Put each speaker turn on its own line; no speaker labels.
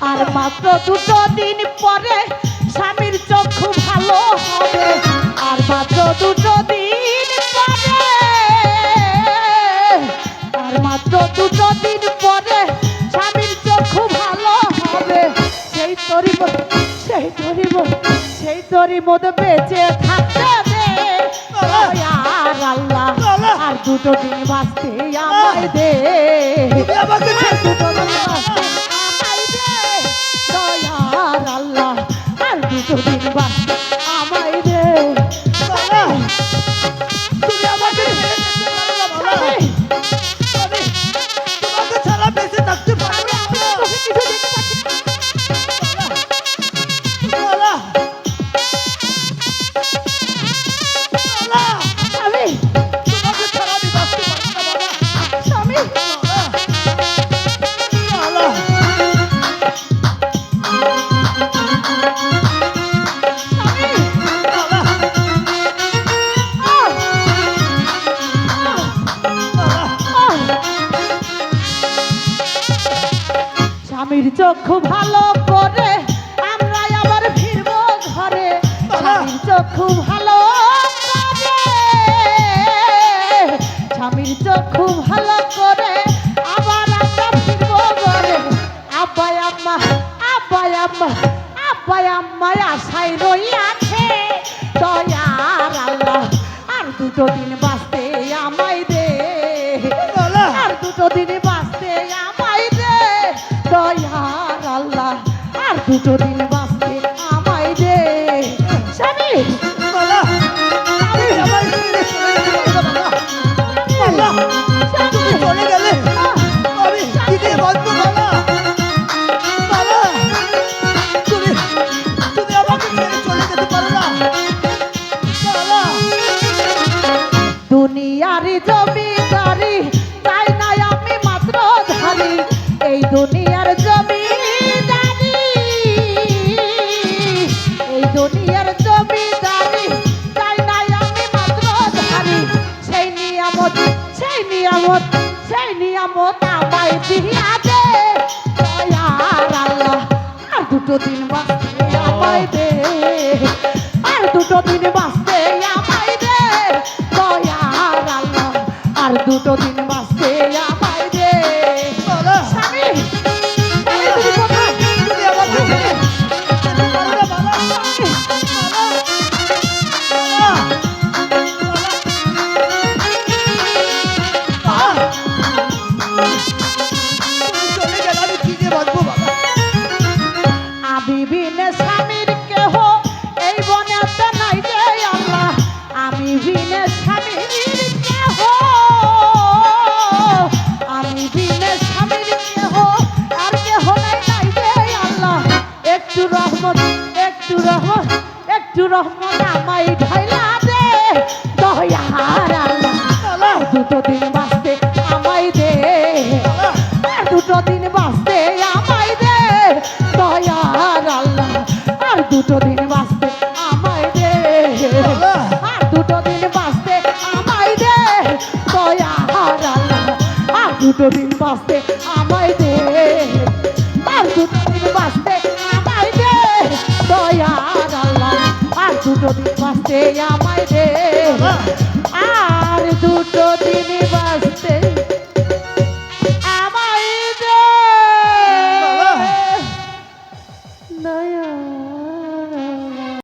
আর মাত্র দুটো দিন পরে স্বামীর চক্ষু ভালো হবে। আর মাত্র দুটো দিন পরে আর মাত্র দুটো দিন পরে স্বামীর চক্ষু ভালো হবে। সেই তরি সেই তরি সেই তরি মধ্যে বেঁচে থাকতে দে। আর আল্লাহ! আর দুটো দিন বাঁচতে আমায় দে। স্বামীর চক্ষু ভালো করে আমরা আবার ফিরব ঘরে। স্বামীর চক্ষু ভালো স্বামীর চক্ষু ভালো আব্বাই আম্মায় আশায় রই আছে দয়ার আল্লাহ। আর দুটো দিন বাঁচতে আমায় দে আর দুটো দিন বাঁচতে আমায় দে দয়ার আল্লাহ। আর দুটো দিন বাঁচতে দুনিয়ার জমিদারি, এই দুনিয়ার জমিদারি তাই নাই আমি মাত্র ধারি সেই নিয়ামত সেই নিয়ামত সেই নিয়ামত আমায় দিয়া দয়ার আল্লাহ, আর দুটো দিন বাঁচতে আমায় দে। আর দুটো দিন বাঁচতে আমায় দে। দয়ার আল্লাহ, আর দুটো দিন বাঁচতে রহমত একটু রহমত আমায় ঢাইলা দে দয়ার দুটো দিন বাঁচতে আমায় দে দুটো দিন বাঁচতে আমায় দে দয়ার আল্লাহ আর দুটো দিন বাঁচতে আমায় দে, আর দুটো দিন বাঁচতে আমায় দে দয়ার আল্লাহ আর দুটো দিন বাঁচতে আমায় দে দিন বাঁচতে আমায় দে।